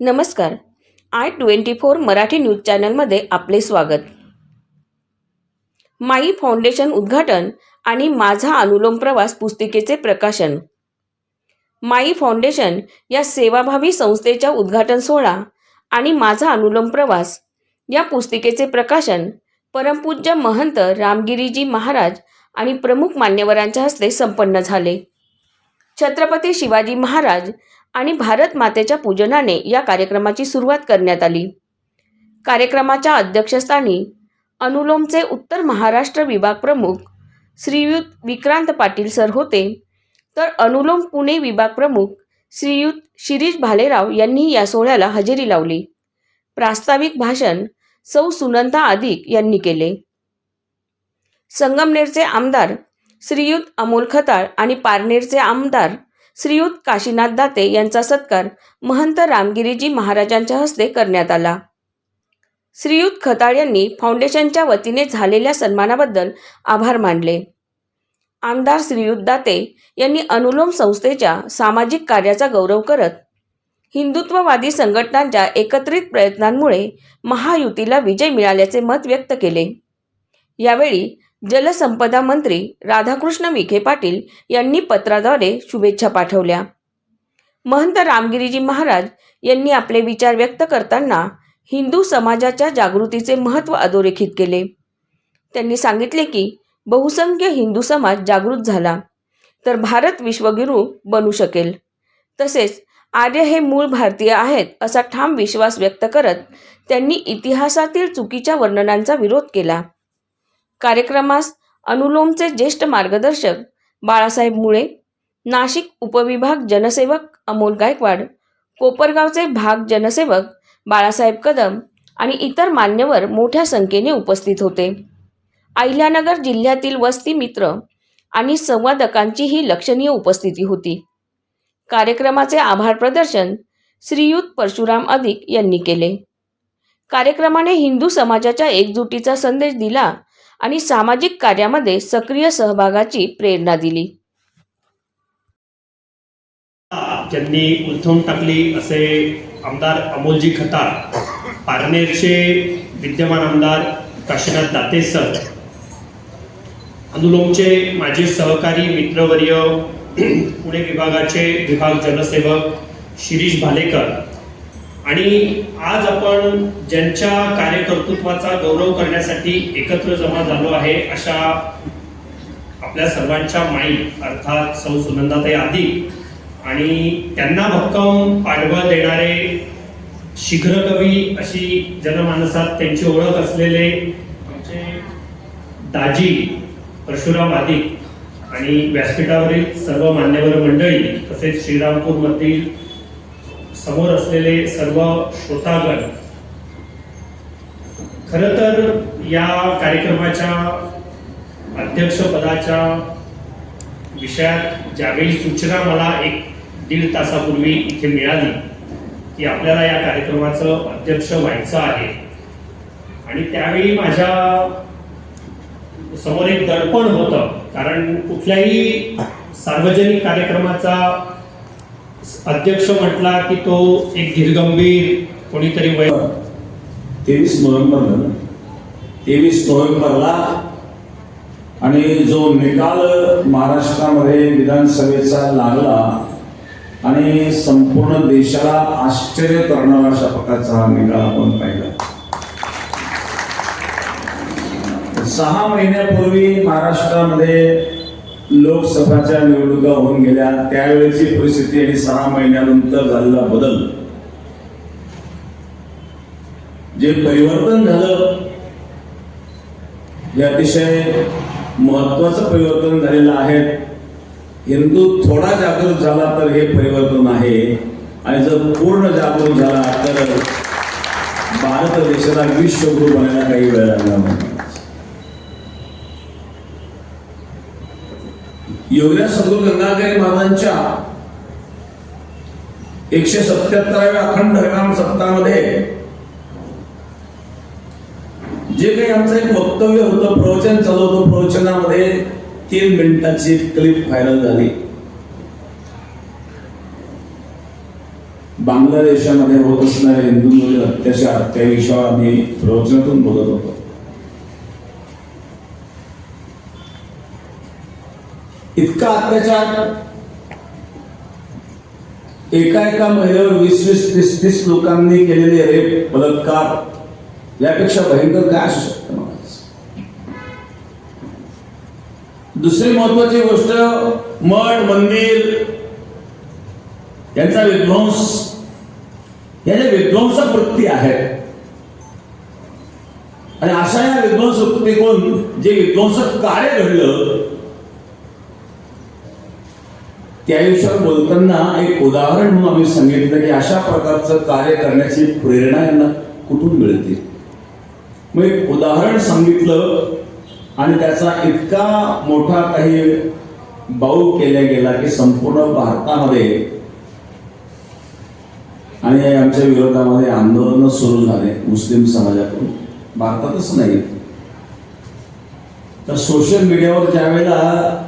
नमस्कार. I twenty four Marathi news चॅनलमध्ये आपले स्वागत. माई फाउंडेशन उद्घाटन आणि माझा अनुलोम प्रवास पुस्तिकेचे प्रकाशन. माई फाउंडेशन या सेवाभावी संस्थेच्या उद्घाटन सोहळा आणि माझा अनुलोम प्रवास या पुस्तिकेचे प्रकाशन परमपूज्य महंत रामगिरीजी महाराज आणि प्रमुख मान्यवरांच्या हस्ते संपन्न झाले. छत्रपती शिवाजी महाराज आणि भारत मातेच्या पूजनाने या कार्यक्रमाची सुरुवात करण्यात आली. कार्यक्रमाच्या अध्यक्षस्थानी अनुलोमचे उत्तर महाराष्ट्र विभाग प्रमुख श्रीयुत विक्रांत पाटील सर होते. तर अनुलोम पुणे विभाग प्रमुख श्रीयुत शिरीष भालेराव यांनी या सोहळ्याला हजेरी लावली. प्रास्ताविक भाषण सौ सुनंदा आदिक यांनी केले. संगमनेरचे आमदार श्रीयुत अमोल खताळ आणि पारनेरचे आमदार श्रीयुत काशीनाथ दाते यांचा सत्कार महंत रामगिरीजी महाराजांच्या हस्ते करण्यात आला. श्रीयुत खताळ यांनी फाउंडेशनच्या वतीने झालेल्या सन्मानाबद्दल आभार मानले. आमदार श्रीयुत दाते यांनी अनुलोम संस्थेच्या सामाजिक कार्याचा गौरव करत हिंदुत्ववादी संघटनांच्या एकत्रित प्रयत्नांमुळे महायुतीला विजय मिळाल्याचे मत व्यक्त केले. यावेळी जलसंपदा मंत्री राधाकृष्ण विखे पाटील यांनी पत्राद्वारे शुभेच्छा पाठवल्या. महंत रामगिरीजी महाराज यांनी आपले विचार व्यक्त करताना हिंदू समाजाच्या जागृतीचे महत्त्व अधोरेखित केले. त्यांनी सांगितले की बहुसंख्य हिंदू समाज जागृत झाला तर भारत विश्वगुरू बनू शकेल. तसेच आर्य हे मूळ भारतीय आहेत असा ठाम विश्वास व्यक्त करत त्यांनी इतिहासातील चुकीच्या वर्णनांचा विरोध केला. कार्यक्रमास अनुलोमचे ज्येष्ठ मार्गदर्शक बाळासाहेब मुळे नाशिक उपविभाग जनसेवक अमोल गायकवाड कोपरगावचे भाग जनसेवक बाळासाहेब कदम आणि इतर मान्यवर मोठ्या संख्येने उपस्थित होते. अहिल्यानगर जिल्ह्यातील वस्ती मित्र आणि संवादकांची ही लक्षणीय उपस्थिती होती. कार्यक्रमाचे आभार प्रदर्शन श्रीयुत परशुराम अधिक यांनी केले. कार्यक्रमाने हिंदू समाजाच्या एकजुटीचा संदेश दिला आणि सामाजिक कार्यामध्ये सक्रिय सहभागाची प्रेरणा दिली. ज्यांनी उलथवून टाकली असे आमदार अमोलजी खताळ पारनेरचे विद्यमान आमदार काशीनाथ दाते सर अनुलोमचे माझे सहकारी मित्रवर्य पुणे विभागाचे विभाग जनसेवक शिरीष भालेकर. आणि आज आपण ज्यांच्या कार्यकर्तृत्वाचा गौरव करण्यासाठी एकत्र जमा झालो आहे अशा आपल्या सर्वांच्या माई अर्थात सौ सुनंदाताई आदी आणि त्यांना भक्कम पाठबळ देणारे शीघ्रकवी अशी जनमानसात त्यांची ओळख असलेले आमचे दाजी परशुराम आदी आणि व्यासपीठावरील सर्व मान्यवर मंडळी तसेच श्रीरामपूर मधील समोर असलेले सर्व श्रोतागण खर तर या कार्यक्रमाच्या अध्यक्षपदाच्या विषयात ज्यावेळी सूचना मला एक दीड तासापूर्वी इथे मिळाली की आपल्याला या कार्यक्रमाचं अध्यक्ष व्हायचं आहे. आणि त्यावेळी माझ्या समोर एक दडपण होतं. कारण कुठल्याही सार्वजनिक कार्यक्रमाचा अध्यक्ष म्हटला की तो एक धीरगंभीर कोणीतरी वय तेवीस नोव्हेंबर तेवीस नोव्हेंबरला आणि जो निकाल महाराष्ट्रामध्ये विधानसभेचा लागला आणि संपूर्ण देशाला आश्चर्य करणारा अशा प्रकारचा निकाल आपण पाहिला. सहा महिन्यापूर्वी महाराष्ट्रामध्ये लोकसभाच्या निवडणुका होऊन गेल्या. त्यावेळेची परिस्थिती आणि सहा महिन्यानंतर झालेला बदल. जे परिवर्तन झालं हे अतिशय महत्वाचं परिवर्तन झालेलं आहे. हिंदू थोडा जागृत झाला तर हे परिवर्तन आहे. आणि जर पूर्ण जागृत झाला तर भारत देशाला विश्वगुरु बनायला काही वेळ लागला नाही. एवढ्या सद्गुरू गंगाधरी महाराजांच्या एकशे सत्याहत्तराव्या अखंड हरिनाम सप्तामध्ये जे काही आमचं एक वक्तव्य होतं प्रवचन चालू होतं प्रवचनामध्ये तीन मिनिटाची क्लिप व्हायरल झाली. बांगलादेशामध्ये होत असणारे हिंदूंवरील अत्याचार त्या विषयावर आम्ही प्रवचनातून बोलत होतो. इतका अत्याचार. एका एका महिलेवर वीस वीस तीस तीस लोकांनी केलेले रेप बलात्कार. यापेक्षा भयंकर काय असू शकतं दुसरी महत्वाची गोष्ट मठ मंदिर यांचा विध्वंस. या ज्या विध्वंसक वृत्ती आहेत आणि अशा या विध्वंस वृत्तीकडून जे विध्वंसक कार्य घडलं त्या विषयावर बोलताना एक उदाहरण म्हणून आम्ही सांगितलं की अशा प्रकारचं कार्य करण्याची प्रेरणा यांना कुठून मिळते? मग एक उदाहरण सांगितलं आणि त्याचा इतका मोठा काही बाऊ केला गेला की संपूर्ण भारतामध्ये आणि आमच्या विरोधामध्ये आंदोलन सुरू झाले मुस्लिम समाजातून. भारतातच नाही. तर सोशल मीडियावर ज्यावेळेला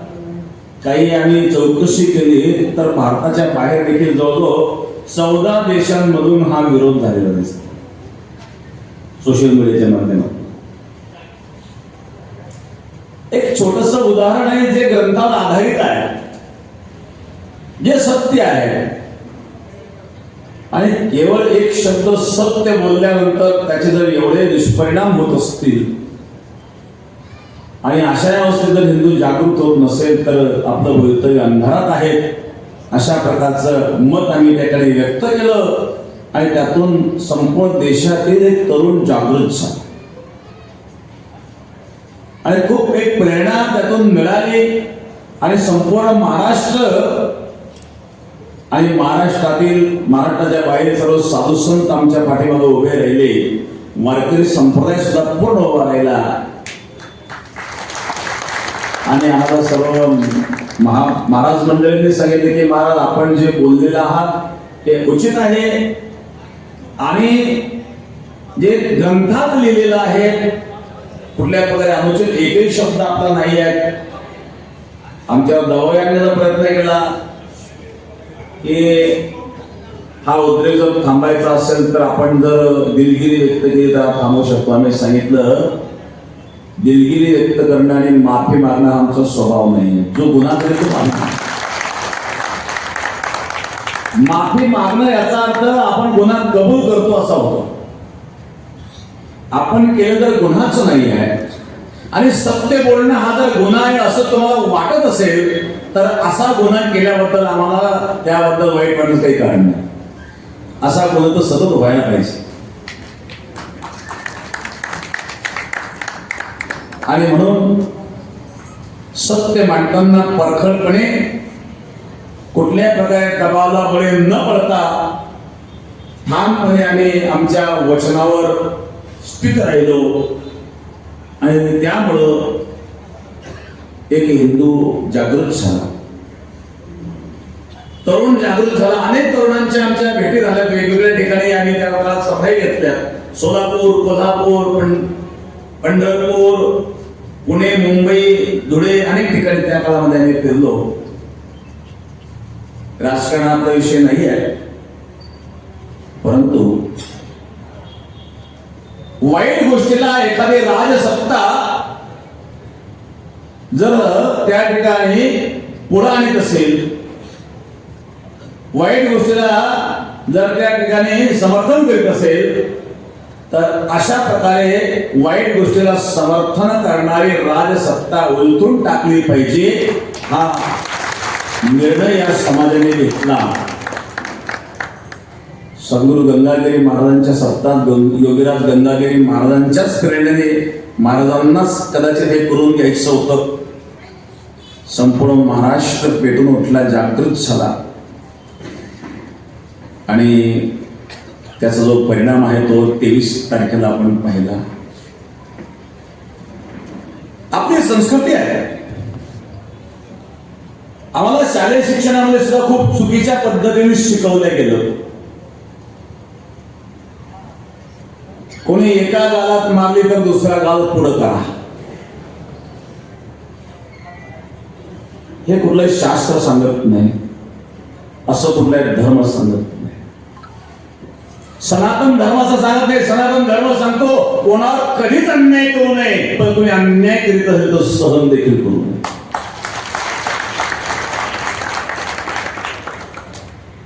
काही आम्ही चौकशी केली तर भारताच्या बाहेर देखील जवळजवळ चौदा देशांमधून हा विरोध झालेला दिसतो. सोशल मीडियाच्या माध्यमात एक छोटस उदाहरण आहे जे ग्रंथावर आधारित आहे. जे सत्य आहे. आणि केवळ एक शब्द सत्य बोलल्यानंतर त्याचे जर एवढे दुष्परिणाम होत असतील आणि अशा अवस्थेत जर हिंदू जागृत होत नसेल तर आपलं भवितव्य अंधारात आहे. अशा प्रकारचं मत आम्ही त्या ठिकाणी व्यक्त केलं आणि त्यातून संपूर्ण देशातील एक तरुण जागृत झाला. आणि खूप एक प्रेरणा त्यातून मिळाली आणि संपूर्ण महाराष्ट्र आणि महाराष्ट्रातील महाराष्ट्राच्या बाहेर सर्व साधू संत आमच्या पाठीमागे उभे राहिले. वारकरी संप्रदाय सुद्धा पूर्ण उभा राहिला. आणि आम्हाला सर्व महा महाराज मंडळींनी सांगितले की महाराज आपण जे बोललेलं आहात ते उचित आहे. आणि जे ग्रंथात लिहिलेलं आहे कुठल्या प्रकारे अनुचित एकही शब्द आपला नाही आहे. आमच्यावर दबाव आणण्याचा प्रयत्न केला की हा उद्रेक जर थांबायचा असेल तर आपण जर दिलगिरी व्यक्त केली तर थांबवू शकतो. आम्ही सांगितलं दिलगिरी व्यक्त करणं आणि माफी मागणं हा आमचा स्वभाव नाही जो गुन्हा करेल तो माफी माफी मागणं याचा अर्थ आपण गुन्हा कबूल करतो असा होतो. आपण केलं तर गुन्हाच नाही आहे. आणि सत्य बोलणं हा जर गुन्हा आहे असं तुम्हाला वाटत असेल तर असा गुन्हा केल्याबद्दल आम्हाला त्याबद्दल वाईट वाटण्याचं काही कारण नाही. असा गुन्हा तर सतत व्हायला पाहिजे. आणि म्हणून सत्य मांडताना परखडपणे कुठल्या प्रकारे दबावाला बळे न पडता ठामपणे आम्ही आमच्या वचनावर स्थित राहिलो. आणि त्यामुळं एक हिंदू जागृत झाला. तरुण जागृत झाला. अनेक तरुणांच्या आमच्या भेटी झाल्या. वेगवेगळ्या ठिकाणी आम्ही त्या काळात सभाही घेतल्या. सोलापूर कोल्हापूर पं- पंढरपूर पुणे मुंबई धुळे अनेक ठिकाणी त्या काळामध्ये आम्ही फिरलो. राजकारणाचा विषय नाही आहे. परंतु वाईट गोष्टीला एखादी राजसत्ता जर त्या ठिकाणी पुढे आणत असेल वाईट गोष्टीला जर त्या ठिकाणी समर्थन करीत असेल तर अशा प्रकारे वाईट गोष्टीला समर्थन करणारी राजसत्ता उलथून टाकली पाहिजे हा निर्णय या समाजाने घेतला. सद्गुरु गंगागिरी महाराजांच्या सत्ता योगीराज गंगागिरी महाराजांच्याच प्रेरणेने महाराजांनाच कदाचित हे करून घ्यायचं होतं. संपूर्ण महाराष्ट्र पेटून उठला जागृत झाला. आणि त्याचा जो परिणाम आहे तो तेवीस तारखेला आपण पाहिला. आपली संस्कृती आहे. आम्हाला शालेय शिक्षणामध्ये सुद्धा खूप चुकीच्या पद्धतीने शिकवलं गेलं. कोणी एका गालात मारली तर दुसरा गाल पुढं करा. हे कुठलंही शास्त्र सांगत नाही. असं कुठलाही धर्म सांगत नाही. सनातन धर्म असं सांगत नाही सनातन धर्म सांगतो कोणावर कधीच अन्याय करू नये पण तुम्ही अन्याय करीत असेल तर सहन देखील करू नये.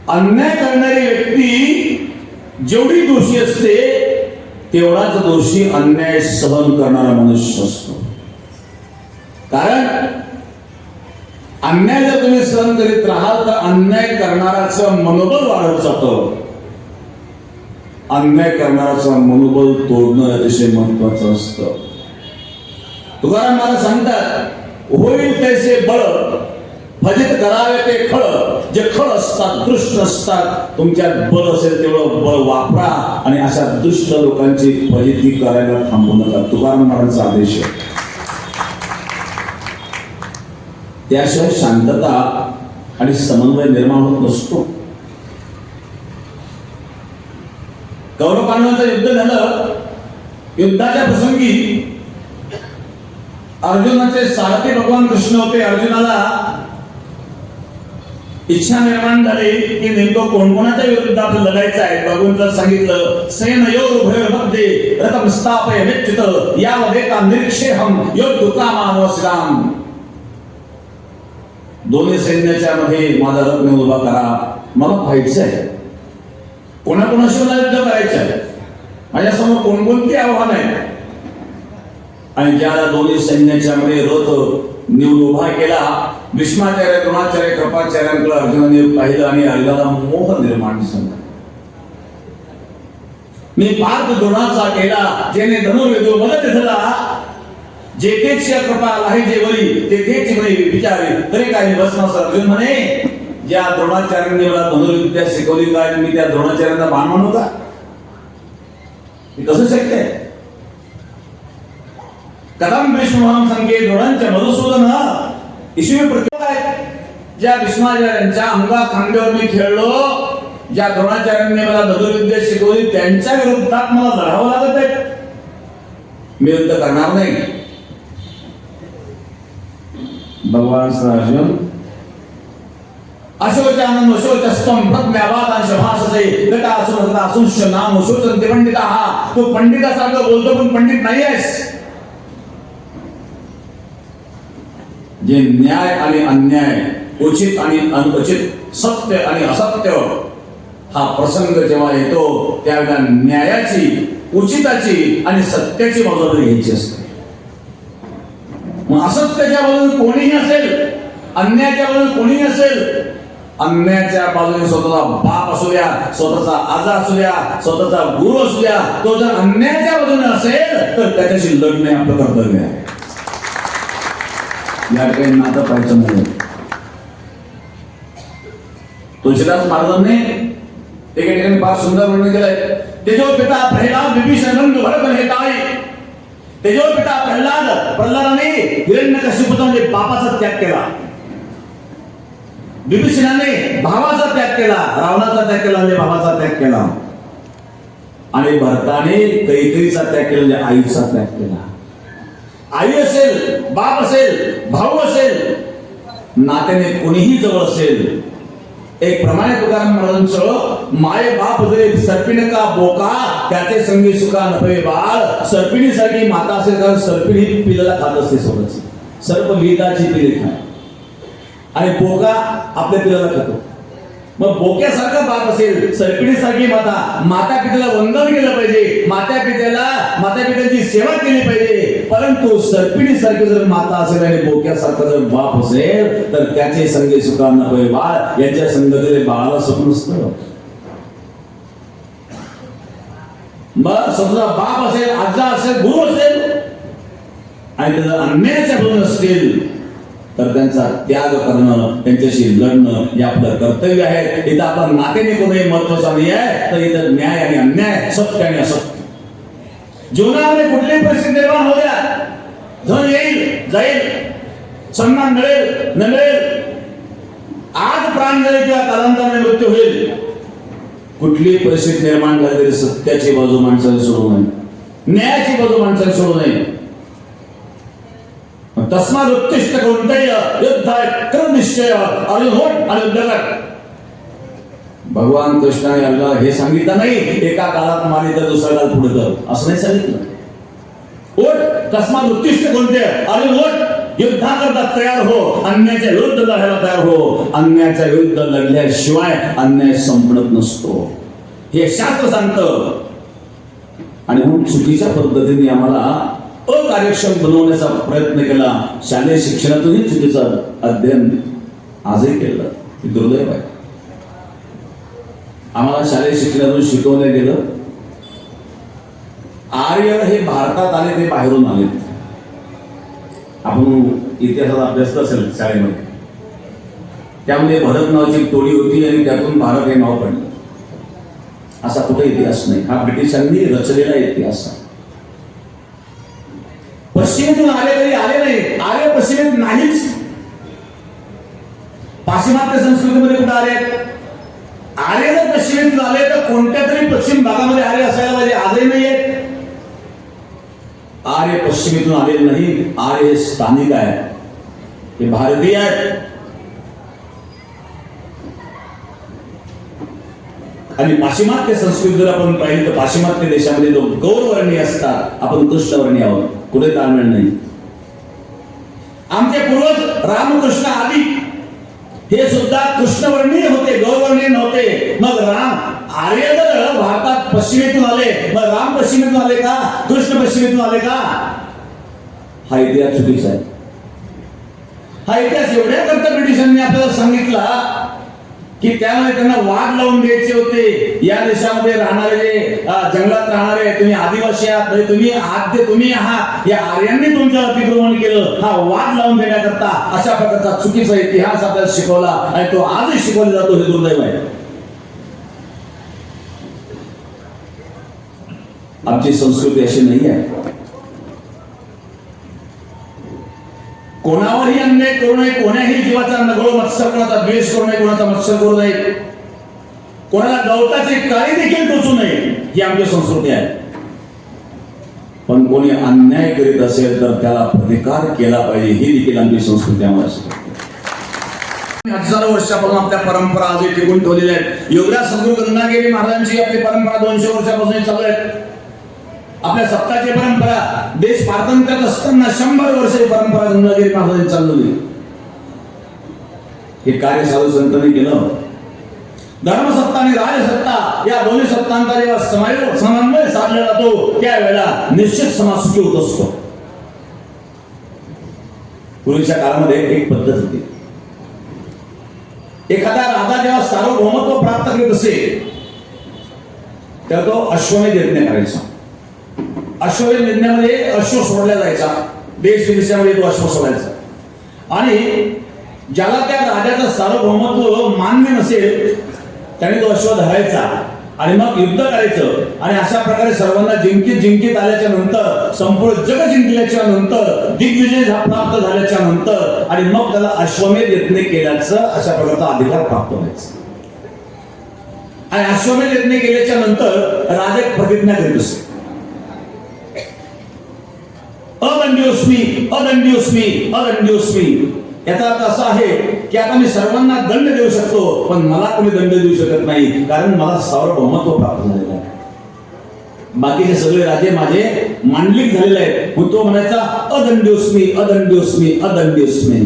अन्याय करणारी व्यक्ती जेवढी दोषी असते तेवढाच दोषी अन्याय सहन करणारा मनुष्य असतो. कारण अन्याय जर तुम्ही सहन करीत राहाल तर अन्याय करणाराचं मनोबल वाढत जातं. अन्याय करणाराचा मनोबल तोडणं अतिशय महत्वाचं असतं. तुकाराम मला सांगतात होईल तैसे बळ फजित करावे ते खळ जे खळ असतात दुष्ट असतात तुमच्यात बळ असेल तेवढं बळ वापरा आणि अशा दुष्ट लोकांची फजिती करायला थांबू नका. तुकाराम महाराजांचा आदेश आहे. त्याशिवाय शांतता आणि समन्वय निर्माण होत नसतो. कौरव पांडवांचं युद्ध झालं युद्धाच्या प्रसंगी अर्जुनाचे सारथी भगवान कृष्ण होते. अर्जुनाला इच्छा निर्माण झाली की नेमकं कोणकोणाच्या विरुद्ध आपलं लढायचं आहे? भगवंताला सांगितलं भय भयोर्मध्ये रथम स्थापय निश्चित यामध्ये का निरीक्षे हम योग्य कामानवश्राम दोन्ही सैन्याच्या मध्ये माझा रत्न उभा करा. मला व्हायचं आहे कोणाकोणाशिवाय युद्ध करायचं आहे? माझ्यासमोर कोणकोणती आव्हान आहे आणि ज्या दोन्ही सैन्याच्या मध्ये रथ निवड उभा केला भीष्माचार्य द्रोणाचार्य कृपाचार्यांकडे अर्जुनाने पाहिलं आणि अर्जुनाला मोह निर्माण झाला. मी पार्थ द्रोणाचा केला ज्याने धनुर्वेदो मदत झाला. जेथेच या कृपा आहे जे वरी तेथेच म्हणे विचारे तरी काही बसमास अर्जुन म्हणे ज्या द्रोणाचार्यांनी मला धनुर्विद्या शिकवली काय मी त्या द्रोणाचार्यांना बाण म्हणू का? हे कसं शक्य आहे? कदम भीष्म संख्ये द्रोणांच्या मधुसूदन इसवी प्रतिभा आहे. ज्या भीष्माचार्यांच्या अंगा खांद्यावर मी खेळलो ज्या द्रोणाचार्यांनी मला धनुर्विद्या शिकवली त्यांच्या विरोधात मला लढावं लागत आहे. मी युद्ध करणार नाही. भगवान श्री अर्जुन अशोचानंद शोचस्तम प्रज्ञावादान शभाससे गटा असुर असुष्य नाम शोचन ते पंडित हा तू पंडितासारखं बोलतो पण पंडित नाही आहेस जे न्याय आणि अन्याय उचित आणि अनुचित सत्य आणि असत्य हा प्रसंग जेव्हा येतो त्यावेळेला न्यायाची उचिताची आणि सत्याची बाजू घ्यायची असते. मग असत्याच्या बाजूने कोणीही असेल अन्यायाच्या बाजूला कोणीही असेल अन्यायाच्या बाजूने स्वतःचा बाप असू द्या स्वतःचा आजा असू द्या स्वतःचा गुरु असू द्या तो जर अन्यायाच्या बाजूने असेल, तर त्याच्याशी लढणे आपलं कर्तव्य आहे या ठिकाणी नातं पाहायचं नाही महाराजांनी ठिकाणी फार सुंदर वर्णन केलंय. तेजो पिता प्रल्हाद विभीषण नंद भरत हे ताई. तेजो पिता प्रल्हाद प्रल्हादाने हिरण्य कश्यपूचा म्हणजे बापाचा त्याग केला. विभीषणाने भावाचा त्याग केला रावणाचा त्याग केला म्हणजे भावाचा त्याग केला. आणि भरताने कैकेयीचा त्याग केला म्हणजे आईचा त्याग केला. आई असेल बाप असेल भाऊ असेल नात्याने कोणीही जवळ असेल एक प्रमाणे तुकाराम महाराजांचं माय बाप जरी सर्पिण का बोका त्याचे संगी सुका नभे बाळ. सर्पिणीसाठी माता असेल कारण सर्पिणी पिलेला खात असते सोबत सर्प लिहिताची पिले खाय आणि बोका आपल्या पिलाला खातो मग बोक्यासारखा बाप असेल सरपिणीसारखी माता माता पित्याला वंदन केलं पाहिजे माता पित्याला माता पित्याची सेवा केली पाहिजे. परंतु सरपिणीसारखी जर माता असेल आणि बोक्यासारखा जर बाप असेल तर त्याचे संगे सुखांना होय बाळ यांच्या संगतीने बाळाला सुख नसतं. मग समजा बाप असेल आजा असेल गुरु असेल आणि त्याचा अन्यायाच्या गुण असतील तर त्यांचा त्याग करणं त्यांच्याशी लढणं हे आपलं कर्तव्य आहे. इथं आपला नातेने कोणी महत्त्वाचा नाही आहे. तर इथं न्याय आणि अन्याय सत्य आणि असत्य. जीवनामध्ये कुठलीही परिस्थिती निर्माण होऊ द्या. धन येईल जाईल. सन्मान मिळेल न मिळेल आज प्राण जाईल किंवा कालांतराने मृत्यू होईल कुठलीही परिस्थिती निर्माण झाली तरी सत्याची बाजू माणसाने सोडू नये. न्यायाची बाजू माणसाने सोडू नये. तस्मात उत्कृष्ट कोणतंही युद्ध कर निश्चय आणि होट आणि भगवान कृष्णाने अल्लाह हे सांगितलं नाही एका काळात मारी तर दुसऱ्या काळ पुढे कर असं नाही सांगितलं. ओट तस्मात उत्कृष्ट कोणते आणि ओट युद्धाकरता तयार हो अन्याच्या विरुद्ध लढायला तयार हो. अन्याच्या विरुद्ध लढल्याशिवाय अन्याय संपणत नसतो. हे शास्त्र सांगतं. आणि म्हणून चुकीच्या पद्धतीने आम्हाला अकार्यक्षम बनवण्याचा प्रयत्न केला. शालेय शिक्षणातूनही चुकीचं अध्ययन आजही केलं. हे दुर्दैव आहे. आम्हाला शालेय शिक्षणातून शिकवलं गेलं. आर्य हे भारतात आले ते बाहेरून आले. आपण इतिहासाचा अभ्यास असेल शाळेमध्ये. त्यामध्ये भरत नावाची टोळी होती आणि त्यातून भारत हे नाव पडलं. असा कुठे इतिहास नाही. हा ब्रिटिशांनी रचलेला इतिहास आहे. पश्चिमेतून आले तरी आले नाही. आले पश्चिमेत नाहीच. पाश्चिमात्य संस्कृतीमध्ये कुठे आले? आले जर पश्चिमेतून आले तर कोणत्या तरी पश्चिम भागामध्ये आले असायला पाहिजे? आजही नाहीये. आर्य पश्चिमेतून आलेले नाही. आर्य स्थानिक आहे हे भारतीय आहेत. आणि पाश्चिमात्य संस्कृती जर आपण पाहिली तर पाश्चिमात्य देशामध्ये जो गौरवर्णीय असतात आपण कृष्णवर्णीय आहोत. कुठे ताळमेळ नाही. आमचे पूर्वज रामकृष्ण आली. हे सुद्धा कृष्णवर्णीय होते गौरवर्णीय नव्हते. मग राम आर्य जर भारतात पश्चिमेतून आले. मग राम पश्चिमेतून आले का? कृष्ण पश्चिमेतून आले का? हा इतिहास चुकीचा आहे. हा इतिहास एवढ्या करता ब्रिटिशांनी आपल्याला सांगितला की त्यामुळे त्यांना वाद लावून द्यायचे होते. या देशामध्ये राहणारे जे जंगलात राहणारे तुम्ही आदिवासी आहात म्हणजे तुम्ही आद्य तुम्ही आहात या आर्यांनी तुमचं अतिक्रमण केलं. हा वाद लावून देण्याकरता अशा प्रकारचा चुकीचा इतिहास आपल्याला शिकवला आणि तो आजही शिकवला जातो हे दुर्दैव आहे. आमची संस्कृती अशी नाही आहे. कोणावरही अन्याय करू नये कोण्याही जीवाचा नगळो मत्सर कोणाचा द्वेष करू नये कोणाचा मत्सर करू नये. कोणाला गवताचे काळी देखील टोचू नये ही आमची संस्कृती आहे. पण कोणी अन्याय करीत असेल तर त्याला प्रतिकार केला पाहिजे ही देखील आमची संस्कृती आम्हाला हजारो वर्षापासून आपल्या परंपरा आजही टिकून ठेवलेल्या आहेत. योगराज सद्गुरू गंगागिरी महाराजांची आपली परंपरा दोनशे वर्षापासून चालू आहे आपल्या सत्ताची परंपरा देश पारतंत्र्यात असताना शंभर वर्ष परंपरा गंगागिरी महाराजांनी चालवली हे कार्य साधू संतांनी केलं. धर्मसत्ता आणि राजसत्ता या दोन्ही सत्तांचा जेव्हा समय समन्वय साधला जातो. त्यावेळेला निश्चित समाज सुखी होत असतो. पूर्वीच्या काळामध्ये एक पद्धत होती. एखादा राजा जेव्हा सार्वभौमत्व प्राप्त करीत असे तर तो अश्वमेध यज्ञ करायचा. अश्वमेध यज्ञामध्ये अश्व सोडला जायचा. देश विदेशामध्ये तो अश्व सोडायचा. आणि ज्याला त्या राजाचं सार्वभौमत्व मान्य नसेल त्याने तो अश्व धरायचा. आणि मग युद्ध करायचं. आणि अशा प्रकारे सर्वांना जिंकीत जिंकीत आल्याच्यानंतर संपूर्ण जग जिंकल्याच्या नंतर दिग्विजय प्राप्त झाल्याच्यानंतर आणि मग त्याला अश्वमेध यज्ञ केल्याचं अशा प्रकारचा अधिकार प्राप्त व्हायचा. आणि अश्वमेध यज्ञ केल्याच्यानंतर राजा प्रतिज्ञा करीत असतो अदंडियोस्मी अदंडियोस्मी मी याचा अर्थ असा आहे की आता मी सर्वांना दंड देऊ शकतो पण मला कोणी दंड देऊ शकत नाही कारण मला सार्वभौमत्व प्राप्त झालेलं आहे. बाकीचे सगळे राजे माझे मांडलिक झालेले आहेत. मग तो म्हणायचा अदंडोस्मी अदंडोस्मी अदंडोस्मी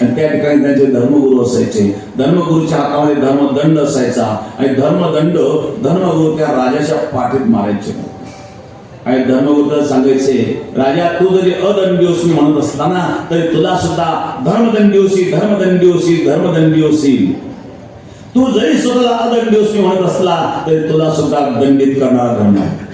आणि त्या ठिकाणी त्यांचे धर्मगुरू असायचे. धर्मगुरूच्या हातामध्ये धर्मदंड असायचा. आणि धर्मदंड धर्मगुरू त्या राजाच्या पाठीत मारायचे. आणि धर्मगुरुला सांगायचे राजा तू जरी अदंडियोसी म्हणत असताना तरी तुला सुद्धा धर्मदंडियोसी धर्मदंडियोसी धर्मदंडियोसी तू जरी स्वतःला अदंडियोसी म्हणत असला तरी तुला सुद्धा दंडित करणारा धर्म आहे.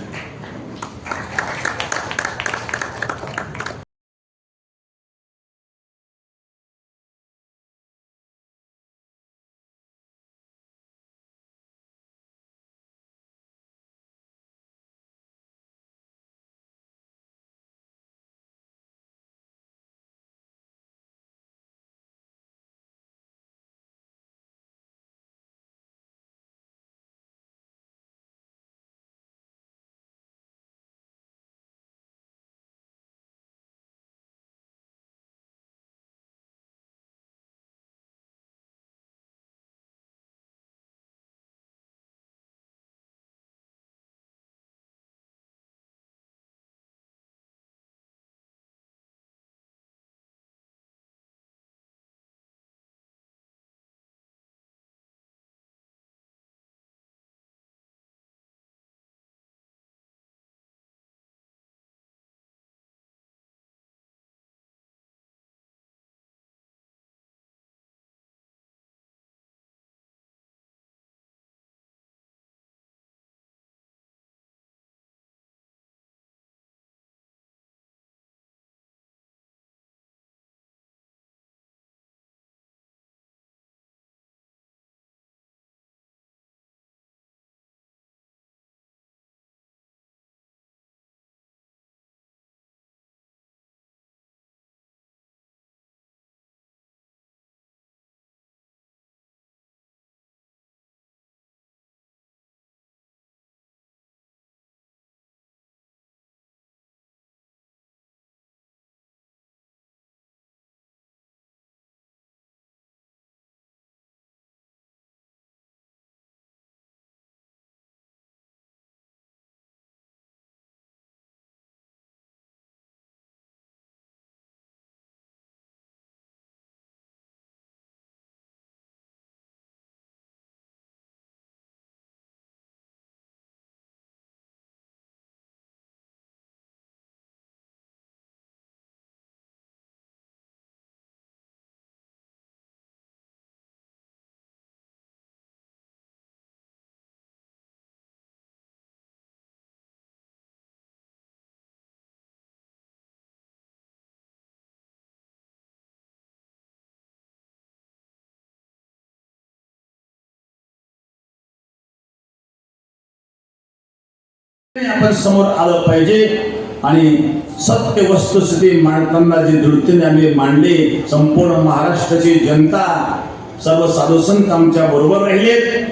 आपण समोर आलं पाहिजे. आणि सत्य वस्तुस्थिती मांडताना जे दृष्टीने आम्ही मांडली संपूर्ण महाराष्ट्राची जनता सर्व साधू संत आमच्या बरोबर राहिलेत.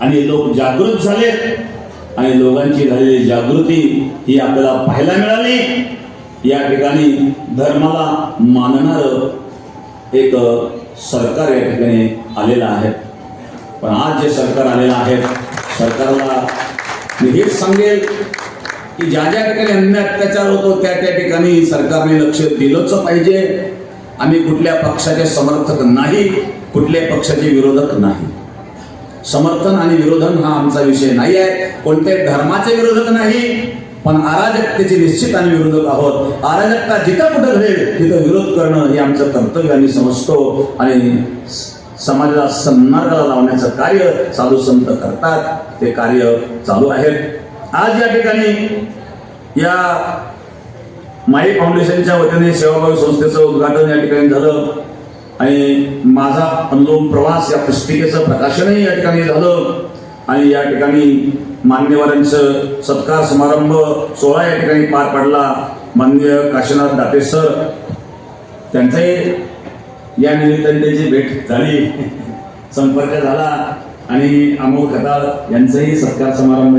आणि लोक जागृत झालेत. आणि लोकांची झालेली जागृती ही आपल्याला पाहायला मिळाली. या ठिकाणी धर्माला मानणार एक सरकार या ठिकाणी आलेलं आहे. पण आज जे सरकार आलेलं आहे सरकारला मी हेच सांगेल की ज्या ज्या ठिकाणी अन्य अत्याचार होतो त्या त्या ठिकाणी सरकारने लक्ष दिलंच पाहिजे. आम्ही कुठल्या पक्षाचे समर्थक नाही कुठल्या पक्षाचे विरोधक नाही. समर्थन आणि विरोधन हा आमचा विषय नाही आहे. कोणत्याही धर्माचे विरोधक नाही पण अराजकतेचे निश्चित आम्ही विरोधक आहोत. अराजकता जिथं कुठं घडेल तिथं विरोध करणं हे आमचं कर्तव्य आम्ही समजतो. आणि समाजाला सन्मार्गाला लावण्याचं कार्य साधू संत करतात. ते कार्य चालू आहेत. आज या ठिकाणी या माई फाउंडेशनच्या वतीने सेवाभावी संस्थेचं उद्घाटन या ठिकाणी झालं. आणि माझा अनुलोम प्रवास या पुस्तिकेचं प्रकाशनही या ठिकाणी झालं. आणि या ठिकाणी मान्यवरांचं सत्कार समारंभ सोहळा या ठिकाणी पार पडला. माननीय काशीनाथ दाते सर त्यांचाही या निमित्ताने त्यांची भेट झाली. संपर्क झाला आणि अमोल खताळ यांचाही सत्कार समारंभ